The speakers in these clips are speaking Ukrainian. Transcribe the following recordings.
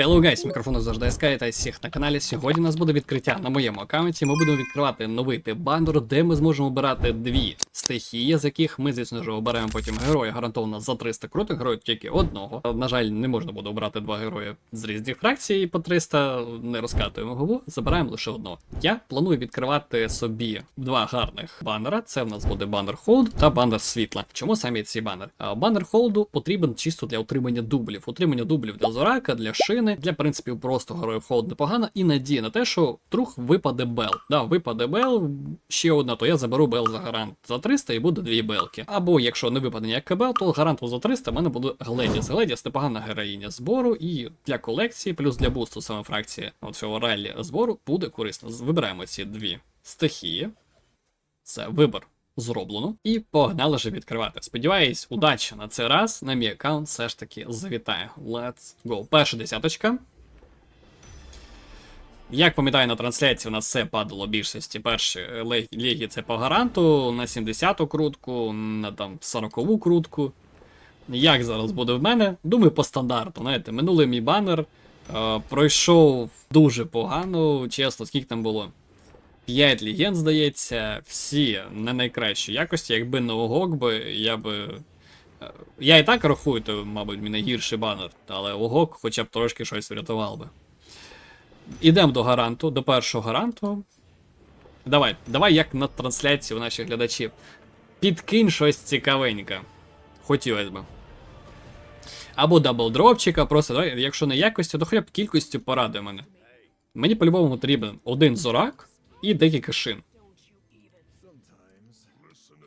Hello guys, мікрофон завжди СК, та всіх на каналі. Сьогодні у нас буде відкриття на моєму аккаунті. Ми будемо відкривати новий тип бандер, де ми зможемо обирати дві стихії, з яких ми, звісно ж, оберемо потім героя гарантовано за 300 крутих, героїв тільки одного. На жаль, не можна буде обрати два герої з різних фракцій по 300, не розкатуємо голову, забираємо лише одного. Я планую відкривати собі два гарних банера. Це в нас буде банер холд та банер світла. Чому самі ці банери? Банер холду потрібен чисто для отримання дублів. Отримання дублів для Зорака, для шини, для принципів просто героїв холд непогано і надія на те, що вдруг випаде Бел. Да, випаде Бел, ще одна, то я заберу Бел за гарант за 300 і буде дві белки. Або якщо не випаде ніяк Бел, то гаранту за 300 в мене буде Гледіс. Гледіс непогана героїня збору, і для колекції, плюс для бусту саме фракції цього раллі збору буде корисно. Вибираємо ці дві стихії. Це вибір зроблено. І погнали же відкривати. Сподіваюсь, удача на цей раз на мій аккаунт все ж таки завітає. Let's go. Перша десяточка. Як пам'ятаю на трансляції, у нас все падало більшості. Перші е, ліги це по гаранту, на 70-ту крутку, на там 40-ту крутку. Як зараз буде в мене? Думаю, по стандарту. Знаєте, минулий мій банер е, пройшов дуже погано, чесно, скільки там було? 5 легенд, здається, всі не найкращі якості. Якби не Огок би, я би. е, Я і так рахую, то, мабуть, мій найгірший банер, але Огок хоча б трошки щось врятував би. Ідемо до гаранту, до першого гаранту. Давай, давай як на трансляції у наших глядачів. Підкинь щось цікавеньке. Хотілося б. Або даблдропчика, просто давай, якщо не якостю, то хоча б кількістю порадуй мене. Мені по-любому потрібен один зорак і декілька шин.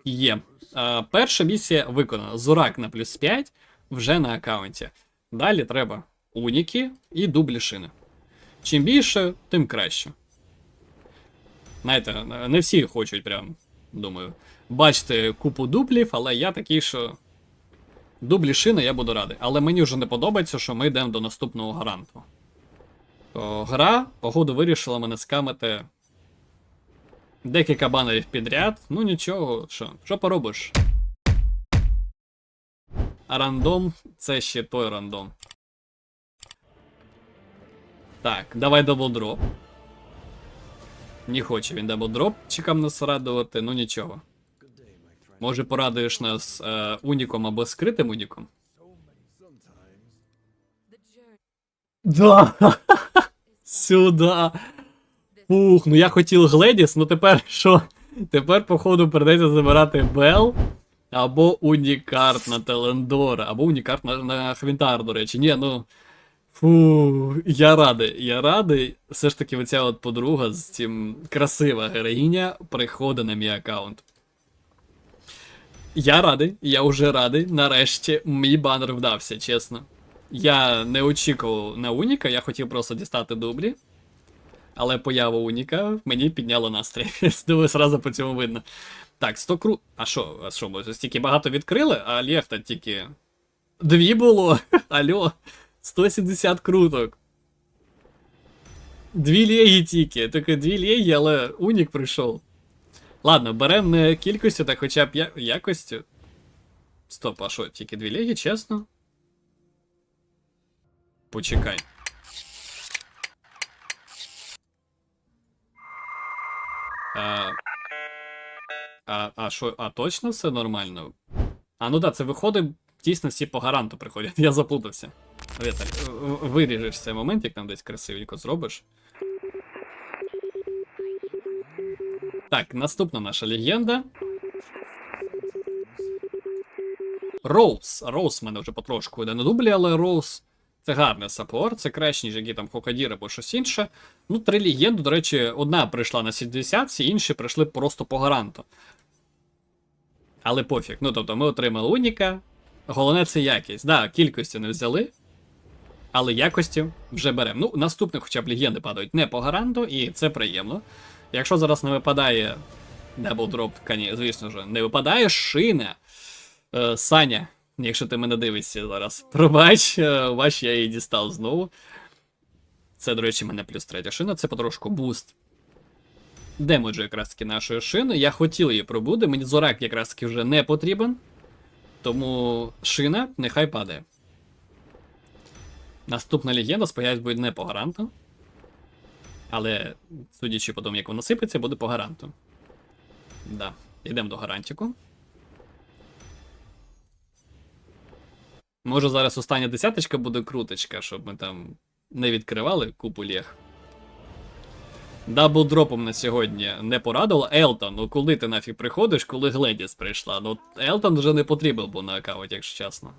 Є. А, перша місія виконана. Зорак на плюс 5 вже на аккаунті. Далі треба уніки і дублі шини. Чим більше, тим краще. Знаєте, не всі хочуть прям, думаю, бачити купу дублів, але я такий, що. Дублі шини я буду радий. Але мені вже не подобається, що ми йдемо до наступного гаранту. То гра, погоду, вирішила мене скамити декілька банерів підряд. Ну нічого, що, що поробиш? А рандом це ще той рандом. Так, давай даблдроп. Не хоче він даблдропчикам нас радувати, ну нічого. Може порадуєш нас е, уніком або скритим уніком? Да. Сюда. Фух, ну я хотів Гледіс, ну тепер що? Тепер, походу, придеться забирати Бел або Унікарт на Телендора, або Унікарт на, на Хвінтар, до речі. Ні, ну. Фу, я радий, я радий. Все ж таки, оця от подруга з цим красива героїня приходить на мій аккаунт. Я радий, я вже радий. Нарешті мій банер вдався, чесно. Я не очікував на Уніка, я хотів просто дістати дублі. Але поява Уніка мені підняла настрій. Думаю, сразу по цьому видно. Так, 100 кру. А що, а що, ми стільки багато відкрили, а Лєхта тільки. Дві було. Алло. 170 круток. Дві лєгі тільки. Тільки дві лєгі, але Унік прийшов. Ладно, беремо не кількістю, так хоча б я... якостю. Стоп, а що, тільки дві лєгі, чесно? Почекай. А, а, що, а точно все нормально? А, ну да, це виходить, дійсно всі по гаранту приходять. Я заплутався. Віталь, виріжеш цей момент, як там десь красивенько зробиш. Так, наступна наша легенда. Роуз. Роуз мене вже потрошку йде на дублі, але Роуз це гарний саппорт, це краще, ніж який там Хокадір або щось інше. Ну, три легенди, до речі, одна прийшла на 70, всі інші прийшли просто по гаранту. Але пофіг. Ну, тобто, ми отримали Уніка. Головне це якість. Да, кількості не взяли. Але якості вже беремо. Ну, наступне хоча б легенди падають не по гаранту, і це приємно. Якщо зараз не випадає Double Drop, звісно ж, не випадає шина. Е, Саня, якщо ти мене дивишся зараз, пробач, е, бач, я її дістав знову. Це, до речі, мене плюс третя шина, це потрошку буст. Демеджу якраз таки нашої шини. Я хотів її пробуди, мені зорак якраз таки вже не потрібен. Тому шина нехай падає. Наступна легенда, сподіваюсь, буде не по гаранту. Але, судячи по тому, як воно сипеться, буде по гаранту. Да. Йдемо до гарантіку. Може зараз остання десяточка буде круточка, щоб ми там не відкривали купу лег. Даблдропом на сьогодні не порадувала. Елтон, ну коли ти нафіг приходиш, коли Гледіс прийшла? Ну, Елтон вже не потрібен був на аккаунті, якщо чесно.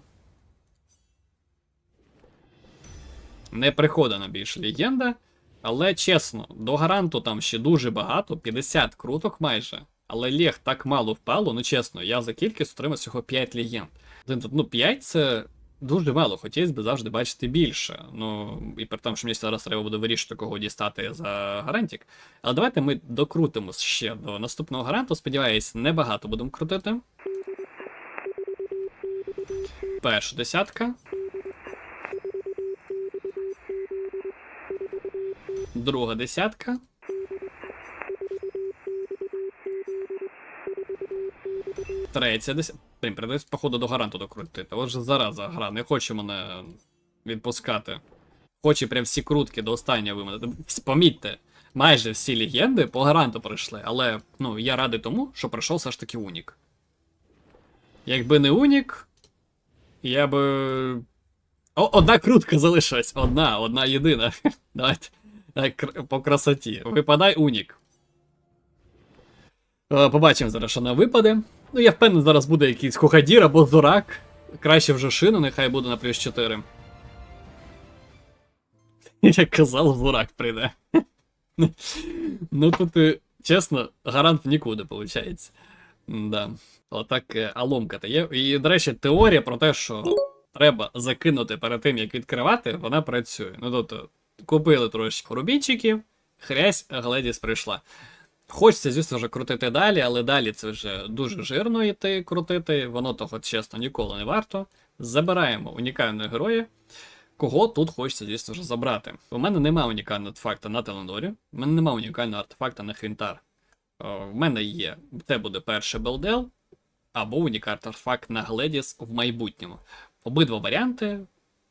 Не приходить більше легенда. Але чесно, до гаранту там ще дуже багато, 50 круток майже. Але Лег так мало впало, ну чесно, я за кількість отримав всього 5 легенд. Ну, 5 це дуже мало, хотілося б завжди бачити більше. Ну, і при тому, що мені зараз треба буде вирішити, кого дістати за гарантік. Але давайте ми докрутимо ще до наступного гаранту. Сподіваюсь, небагато будемо крутити. Перша десятка. Друга десятка. Третя десятка. Блін, придеться, походу, до гаранту докрутити. Отже, зараза гра, не хоче мене відпускати. Хоче прям всі крутки до останнього вимити. Помітьте, майже всі легенди по гаранту пройшли, але ну, я радий тому, що пройшов все ж таки Унік. Якби не Унік, я би. О, одна крутка залишилась. Одна, одна єдина. Давайте. По красоті. Випадай Унік. Е, Побачимо зараз, що на випаде. Ну, я впевнений, зараз буде якийсь Хохадір або Зорак. Краще вже шину, нехай буде на плюс 4. Як казав, Зорак прийде. ну тут, е, чесно, гарант нікуди, виходить. Да. Отак е, аломка-то є. І, до речі, теорія про те, що треба закинути перед тим, як відкривати, вона працює. Ну, тобто, купили трошечки рубінчиків, хрясь, Гледіс прийшла. Хочеться, звісно вже крутити далі, але далі це вже дуже жирно йти крутити, воно того, чесно, ніколи не варто. Забираємо унікального героя. Кого тут хочеться, звісно вже забрати. У мене немає унікального артефакта на Телендорі, у мене немає унікального артефакта на Хвінтар. В мене є. Це буде перший белдел, або унікальний артефакт на Гледіс в майбутньому. Обидва варіанти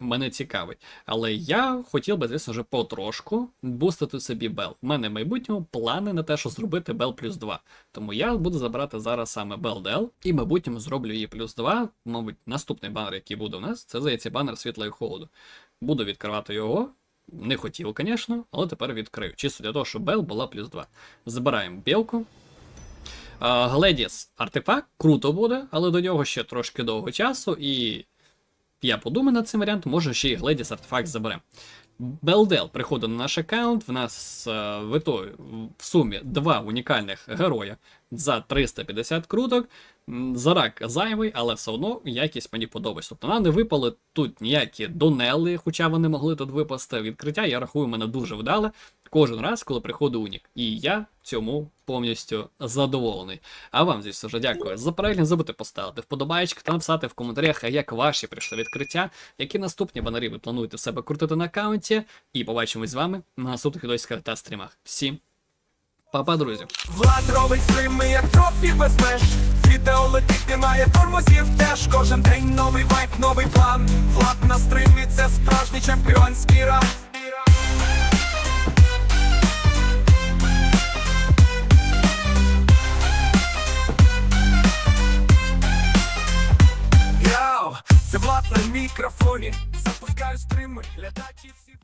мене цікавить. Але я хотів би, звісно, вже потрошку бустити собі Бел. У мене в майбутньому плани на те, що зробити Бел плюс 2. Тому я буду забирати зараз саме Белдел, і в майбутньому зроблю її плюс 2. Мабуть, наступний банер, який буде у нас, це здається банер світла і холоду. Буду відкривати його. Не хотів, звісно, але тепер відкрию. Чисто для того, щоб Бел була плюс 2. Забираємо білку. Гледіс артефакт круто буде, але до нього ще трошки довго часу, і я подумаю над цим варіантом, може ще і Гледіс артефакт заберемо. Белдел приходить на наш аккаунт. В нас е, в, ітогі, в сумі два унікальних героя за 350 круток. Зарак зайвий, але все одно якість мені подобається. Тобто нам не випали тут ніякі донели, хоча вони могли тут випасти. Відкриття, я рахую, мене дуже вдале. Кожен раз, коли приходить Унік. І я цьому повністю задоволений. А вам, звісно ж, дякую за перегляд. Забудьте поставити вподобайки та написати в коментарях, як ваші прийшли відкриття, які наступні банери ви плануєте в себе крутити на аккаунті. І побачимось з вами на наступних відосиках та стрімах. Всім па-па, друзі! Влад робить стрими, як трофі без меж. Відео летить, немає тормозів. Теж Кожен день новий вайп, новий план. Влад на стримі, це справжній чемпіонський раунд це Влад на мікрофоні. Запускаю стрими, глядачі всі